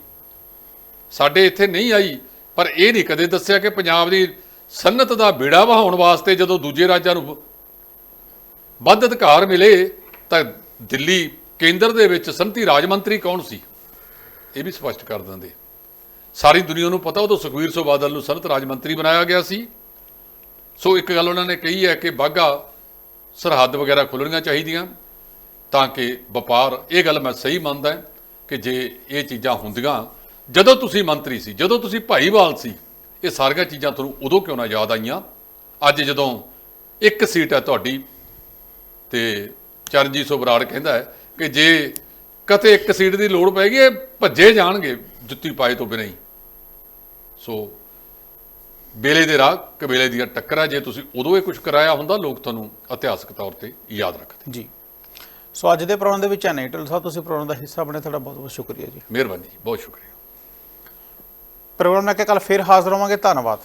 ਸਾਡੇ ਇੱਥੇ ਨਹੀਂ ਆਈ, ਪਰ ਇਹ ਨਹੀਂ ਕਦੇ ਦੱਸਿਆ ਕਿ ਪੰਜਾਬ ਦੀ ਸਨਅਤ ਦਾ ਬੇੜਾ ਵਹਾਉਣ ਵਾਸਤੇ ਜਦੋਂ ਦੂਜੇ ਰਾਜਾਂ ਨੂੰ ਵੱਧ ਅਧਿਕਾਰ ਮਿਲੇ, ਤਾਂ ਦਿੱਲੀ ਕੇਂਦਰ ਦੇ ਵਿੱਚ ਸੰਤੀ ਰਾਜ ਮੰਤਰੀ ਕੌਣ ਸੀ? ਇਹ ਵੀ ਸਪਸ਼ਟ ਕਰ ਦਿੰਦੇ। ਸਾਰੀ ਦੁਨੀਆ ਨੂੰ ਪਤਾ, ਉਦੋਂ ਸੁਖਵੀਰ ਸਿੰਘ ਬਾਦਲ ਨੂੰ ਸਨਅਤ ਰਾਜ ਮੰਤਰੀ ਬਣਾਇਆ ਗਿਆ ਸੀ। ਸੋ ਇੱਕ ਗੱਲ ਉਹਨਾਂ ਨੇ ਕਹੀ ਹੈ ਕਿ ਬਾਗਾ ਸਰਹੱਦ ਵਗੈਰਾ ਖੁੱਲਣੀਆਂ ਚਾਹੀਦੀਆਂ। ਤਾਂ ਕਿ ਵਪਾਰ, ਇਹ ਗੱਲ ਮੈਂ ਸਹੀ ਮੰਨਦਾ ਕਿ ਜੇ ਇਹ ਚੀਜ਼ਾਂ ਹੁੰਦੀਆਂ, ਜਦੋਂ ਤੁਸੀਂ ਮੰਤਰੀ ਸੀ, ਜਦੋਂ ਤੁਸੀਂ ਭਾਈਵਾਲ ਸੀ, ਇਹ ਸਾਰੀਆਂ ਚੀਜ਼ਾਂ ਤੁਹਾਨੂੰ ਉਦੋਂ ਕਿਉਂ ਨਾ ਯਾਦ ਆਈਆਂ? ਅੱਜ ਜਦੋਂ ਇੱਕ ਸੀਟ ਹੈ ਤੁਹਾਡੀ, ਤੇ ਚਰਨਜੀਤ ਸਿੰਘ ਬਰਾੜ ਕਹਿੰਦਾ ਹੈ ਕਿ ਜੇ ਕਤੇ ਇੱਕ ਸੀਟ ਦੀ ਲੋੜ ਪੈਗੀ ਇਹ ਭੱਜੇ ਜਾਣਗੇ ਜੁੱਤੀ ਪਾਏ ਤੋਂ ਬਿਨਾਂ ਹੀ। ਸੋ, ਬੇਲੇ ਦੇ ਰਾਹ, ਕਬੇਲੇ ਦੀਆਂ ਟੱਕਰਾਂ, ਜੇ ਤੁਸੀਂ ਉਦੋਂ ਇਹ ਕੁਝ ਕਰਾਇਆ ਹੁੰਦਾ, ਲੋਕ ਤੁਹਾਨੂੰ ਇਤਿਹਾਸਕ ਤੌਰ ਤੇ ਯਾਦ ਰੱਖਦੇ। ਜੀ। ਸੋ ਅੱਜ ਦੇ ਪ੍ਰੋਗਰਾਮ ਦੇ ਵਿੱਚ ਐਨੇ ਢਿੱਲੋਂ ਸਾਹਿਬ ਤੁਸੀਂ ਪ੍ਰੋਗਰਾਮ ਦਾ ਹਿੱਸਾ ਬਣੇ ਤੁਹਾਡਾ ਬਹੁਤ ਬਹੁਤ ਸ਼ੁਕਰੀਆ ਜੀ। ਮਿਹਰਬਾਨੀ ਜੀ ਬਹੁਤ ਸ਼ੁਕਰੀਆ। ਪ੍ਰੋਗਰਾਮ ਨਾਲ ਕੇ ਕੱਲ ਫਿਰ ਹਾਜ਼ਰ ਹੋਵਾਂਗੇ ਧੰਨਵਾਦ।